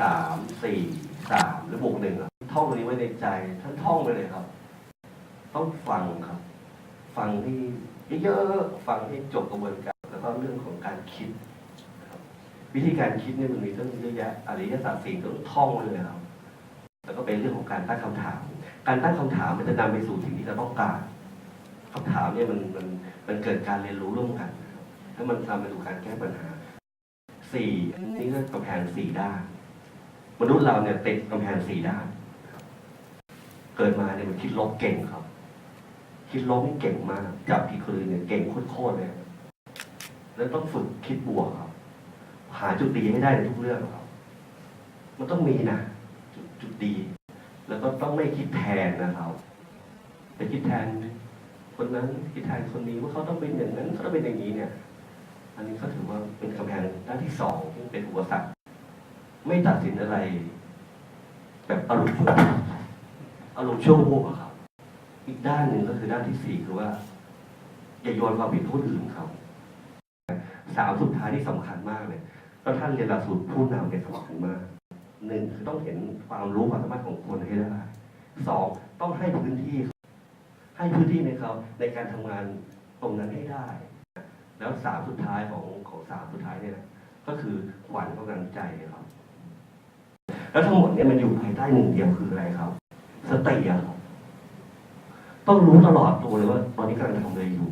สามสี่สามหรือบวกหนึ่งอะท่องนี้ไว้ในใจท่านท่องไปเลยครับ ต้องฟังครับ ฟังที่เยอะๆฟังให้จบกระบวนการ แล้วก็เรื่องของการคิดวิธีการคิดเนี่ยมันมีตั้งเยอะแยะอริยสัจสี่ต้องท่องไว้เลยครับแล้วก็เป็นเรื่องของการตั้งคำถาม การตั้งคำถามมันจะนำไปสู่สิ่งที่เราต้องการคำถามเนี่ยมันมันมันเกิดการเรียนรู้ร่วมกันแล้วมันนำไปสู่การแก้ปัญหาสี่นี่ก็กำแพงสี่ด้าน มนุษย์เราเนี่ยติดกำแพงสี่ด้าน เกิดมาเนี่ยมันคิดลบเก่งครับ คิดลบนี่เก่งมาก จับผิดคนอื่นเนี่ยเก่งโคตรๆเลย แล้วต้องฝึกคิดบวกครับ หาจุดดีให้ได้ในทุกเรื่องครับ มันต้องมีนะจุดจุดดี แล้วก็ต้องไม่คิดแทนนะครับไปคิดแทนคนนั้นคิดแทนคนนี้ว่าเขาต้องเป็นอย่างนั้นเขาต้องเป็นอย่างนี้เนี่ย อันนี้ก็ถือว่าเป็นกำแพงด้านที่สองที่เป็นอุปสรรค ไม่ตัดสินอะไร แบบอารมณ์อารมณ์ชั่ววูบอะครับ อีกด้านหนึ่งก็คือด้านที่สี่คือว่า อย่าโยนความผิดผู้อื่นเขาสามสุดท้ายที่สำคัญมากเลยก็ท่านเรียนหลักสูตรผู้นำเนี่ยสำคัญมากหนึ่งคือต้องเห็นความรู้ความสามารถของคนให้ได้สองต้องให้พื้นที่ ให้พื้นที่ในเขาในการทำงานตรงนั้นให้ได้ แล้วสามสุดท้ายของของสามสุดท้ายเนี่ยก็คือขวัญกำลังใจครับ แล้วทั้งหมดเนี่ยมันอยู่ภายใต้หนึ่งเดียวคืออะไรครับสติอะครับต้องรู้ตลอดตัวเลยว่าตอนนี้กำลังทำอะไรอยู่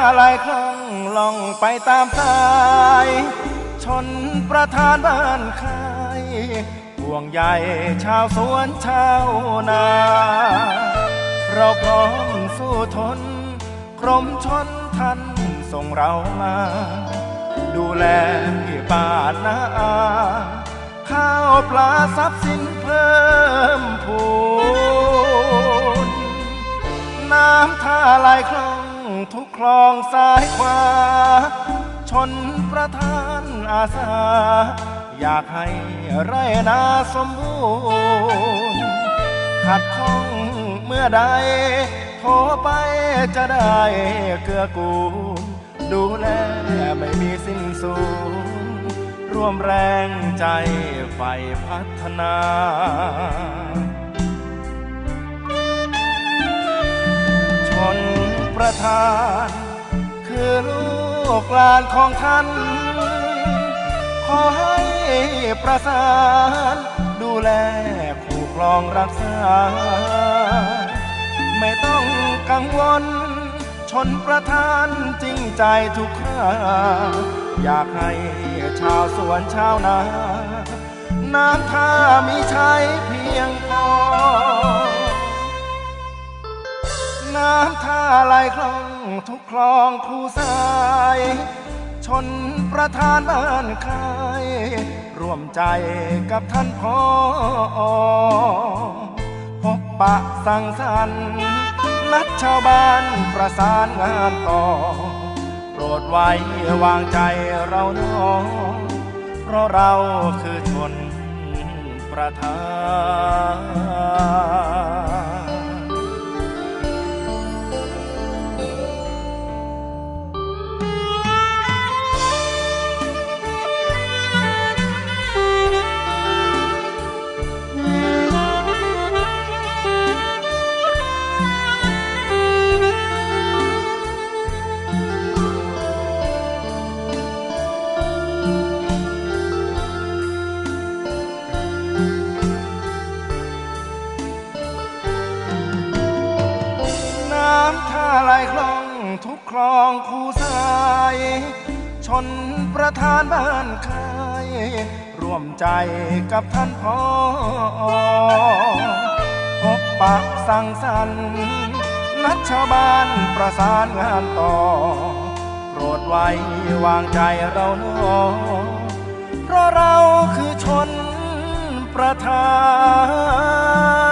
ำท่าไหลคล่องล่องไปตามสาย ชนประธานบ้านคายห่วงใยชาวสวนชาวนา เราพร้อมสู้ทน กรมชนท่านส่งเรามา ดูแลพี่ป้านาอาข้าวปลาทรัพย์สินเพิ่มพูนน้ำท่าไหลคลอง ทุกคลองซ้ายขวา ชนประธานอาสา อยากให้ไรนาสมบูรณ์ขัดข้องเมื่อใด โทรไปจะได้เกื้อกูล ดูแลไม่มีสิ้นสุดร่วมแรงใจไฟพัฒนา ประธาน คือลูกหลานของท่าน ขอให้ประสาน ดูแลคู่ครองรักษา ไม่ต้องกังวล ชนประธานจริงใจทุกคราอยากให้ชาวสวนชาวนา น้ำท่ามีใช้เพียงพอ น้ำท่าไหลคลองทุกคลองคู่สาย ชนประธานบ้านคายร่วมใจกับท่านพ่อพบปะสังสรรค์นัดชาวบ้านประสานงานต่อ โปรดไว้วางใจเราเน้อง เพราะเราคือชนประธานาไหลคล่องทุกคลองคู่สาย ชนประธานบ้านคายร่วมใจกับท่านพ่อพบปะสังสรรค์นัดชาวบ้านประสานงานต่อ โปรดไว้วางใจเราเนอเพราะเราคือชนประทาน